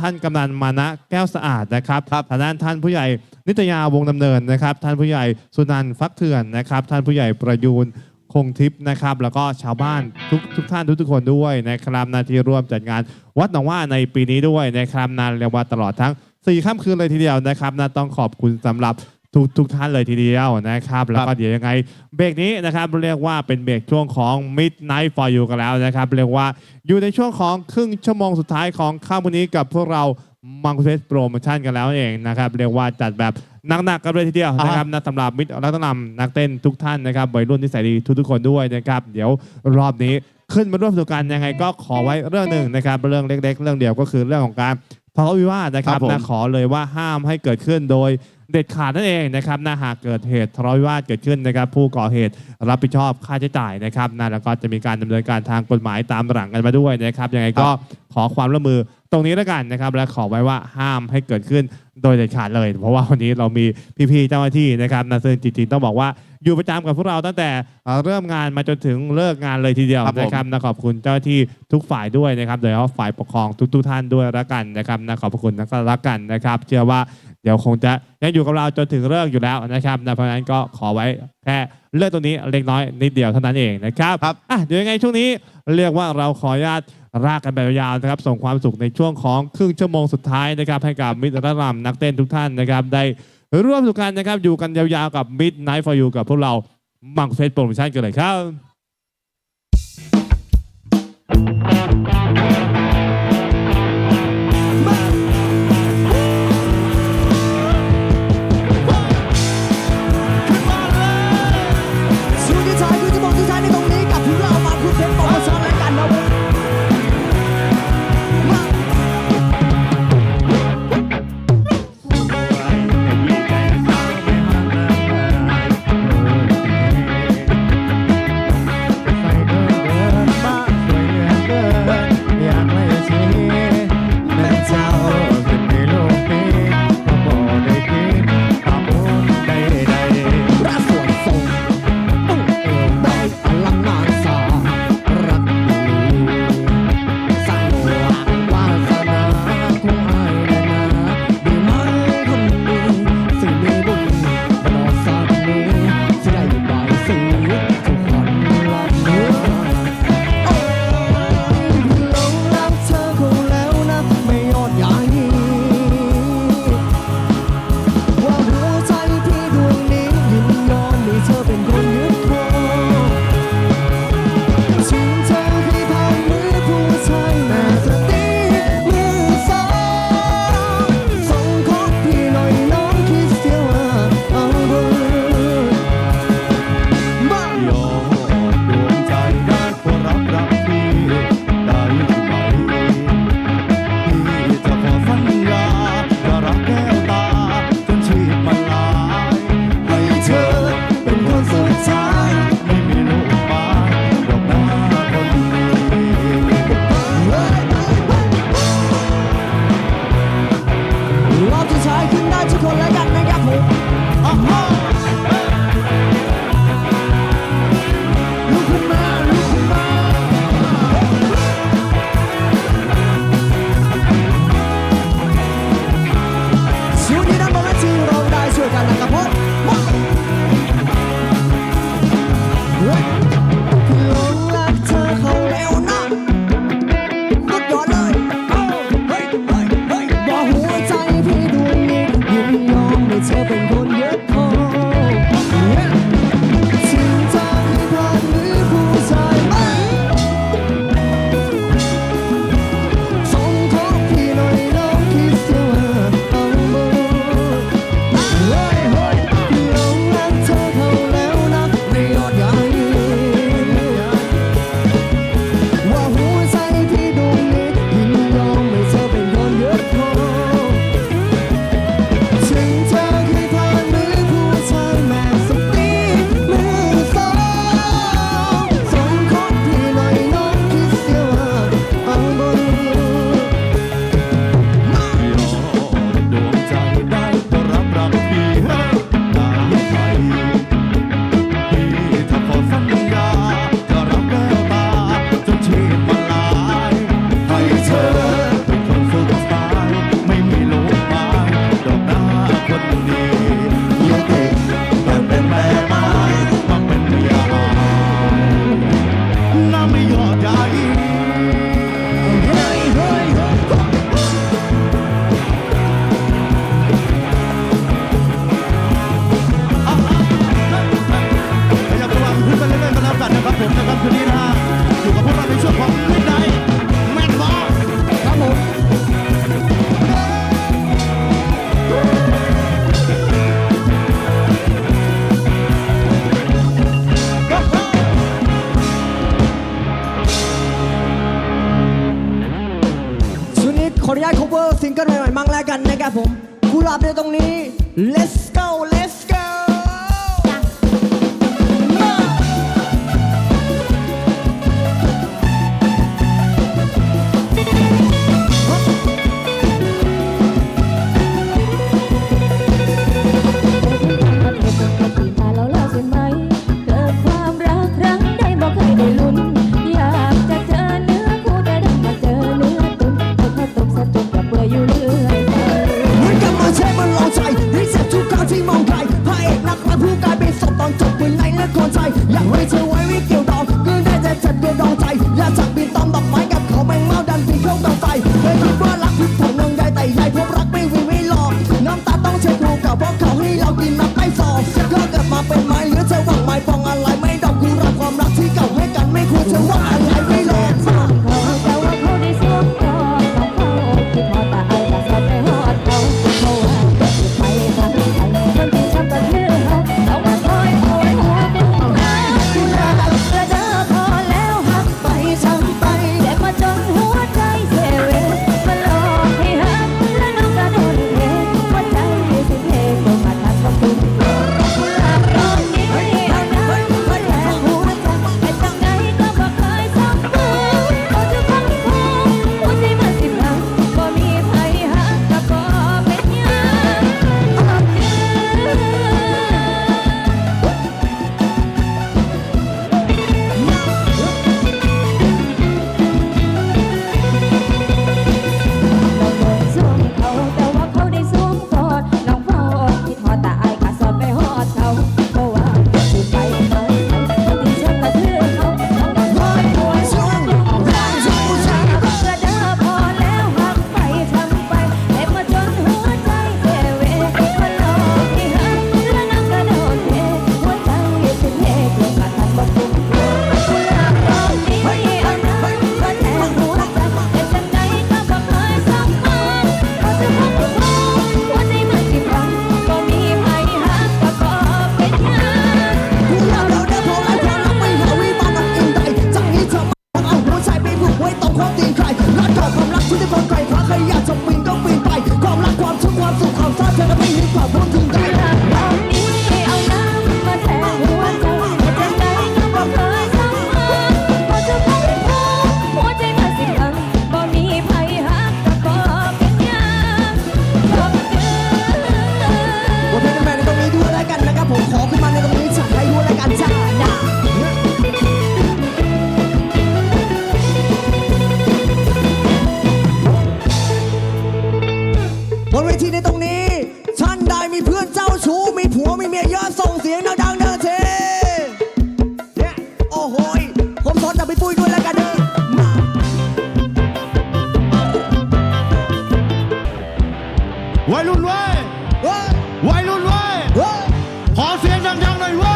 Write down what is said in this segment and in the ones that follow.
ท่านกำนันมานะแก้วสะอาดนะครับครับทางด้านท่านผู้ใหญ่นิตยาวงศ์ดำเนินนะครับ ท่านผู้ใหญ่สุนันท์ฟักเถื่อนนะครับ ท่านผู้ใหญ่ประยูนคงทิพย์นะครับ แล้วก็ชาวบ้านทุกทุกท่านทุกทุกๆคนด้วยนะครับนาที่ร่วมจัดงานวัดหนองว่าในปีนี้ด้วยนะครับนานเรียกว่าตลอดทั้ง 4 ค่ำคืนเลยทีเดียวนะครับนะต้องขอบคุณสำหรับ ทุกทุกท่านเลยทีเดียวนะครับ แล้วก็เดี๋ยวยังไงเบรกนี้นะครับเรียกว่าเป็นเบรกช่วงของ Midnight for You กันแล้วนะครับ เรียกว่าอยู่ในช่วงของครึ่งชั่วโมงสุดท้ายของค่ำวันนี้กับพวกเรามังคุเทสโปรโมชั่นกันแล้วเองนะครับ เรียกว่าจัดแบบหนักๆกันเลยทีเดียวนะครับนะสำหรับมิตรรัตนำนักเต้นทุกท่านนะครับวัยรุ่นที่ใส่ดีทุกๆคนด้วยนะครับ เดี๋ยวรอบนี้ขึ้นมาร่วมสนุกกันยังไงก็ขอไว้เรื่องหนึ่งนะครับเรื่องเล็ก ๆ เรื่องเดียวก็คือเรื่องของการทะเลาะวิวาทนะครับครับผมนะขอเลยว่าห้ามให้เกิดขึ้นโดย เด็ดขาดนั่นเองนะครับนะหากเกิดเหตุทะเลาะวิวาทเกิดขึ้นนะครับ ผู้ก่อเหตุรับผิดชอบค่าใช้จ่ายนะครับนะแล้วก็จะมีการดำเนินการทางกฎหมายตามหลังกันมาด้วยนะครับยังไงก็ขอความร่วมมือตรงนี้แล้วกันนะครับ และขอไว้ว่าห้ามให้เกิดขึ้นโดยเด็ดขาดเลย เพราะว่าวันนี้เรามีพี่ๆเจ้าหน้าที่นะครับนะซึ่งจริงๆต้องบอกว่าอยู่ประจำกับพวกเราตั้งแต่เอ่อเริ่มงานมาจนถึงเลิกงานเลยทีเดียวครับผม นะครับนะขอบคุณเจ้าหน้าที่ทุกฝ่ายด้วยนะครับโดยเฉพาะฝ่ายปกครองทุกๆท่านด้วยละกันนะครับนะขอบพระคุณนะก็ละกันนะครับ เชื่อว่า เดี๋ยวคงจะยังอยู่กับเราจนถึงเลิกอยู่แล้วนะครับนะเพราะฉะนั้นก็ขอไว้แค่เรื่องตรงนี้เล็กน้อยนิดเดียวเท่านั้นเองนะครับครับ อะเดี๋ยวยังไงช่วงนี้เรียกว่าเราขออนุญาตรากกันแบบยาวๆนะครับ ส่งความสุขในช่วงของครึ่งชั่วโมงสุดท้ายนะครับ ให้กับมิตรระดับนักเต้นทุกท่านนะครับ ได้ร่วมสนุกกันนะครับอยู่กันยาวๆกับ Midnight for You กับพวกเรามังเฟสโปรโมชั่นกันเลยครับ อนุญาต cover ซิงเกิลใหม่ๆมั่งแล้วกันนะครับผมกุหลาบในตรงนี้ let's go let's ไม่ใช่ไว้ไม่เกี่ยวดองเรื่ได้แต่ฉันเดีดองใจ และฉันบิตอมดอกไม้กับเขาแมงเมาดันพี่เข้าดองใจเคยคิดว่ารักคือผลนองใหญ่แต่ใหญ่พบรักไม่วีไม่หลอกน้ำตาต้องเช็ดดูกับพวกเขาให้เรากินน้ไปสองก็เกิดมาเป็นมา ไวัรุ่นเว้ยวัรุ่นเว้ยขอเสียงดังๆหน่อยเว้ย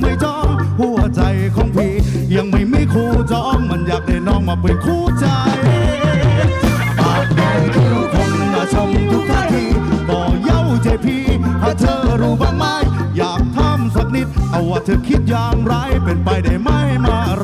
ไม่จองหัวใจของพี่ ยังไม่มีคู่จองมันอยากได้น้องมาเป็นคู่ใจปากแดงคือคนมาชมทุกท่าทีก็เย้าใจพี่ถ้าเธอรู้บ้างไหมอยากทำสักนิด เอาว่าเธอคิดอย่างไรเป็นไปได้ไหมมาร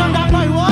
ดังๆหน่อยว้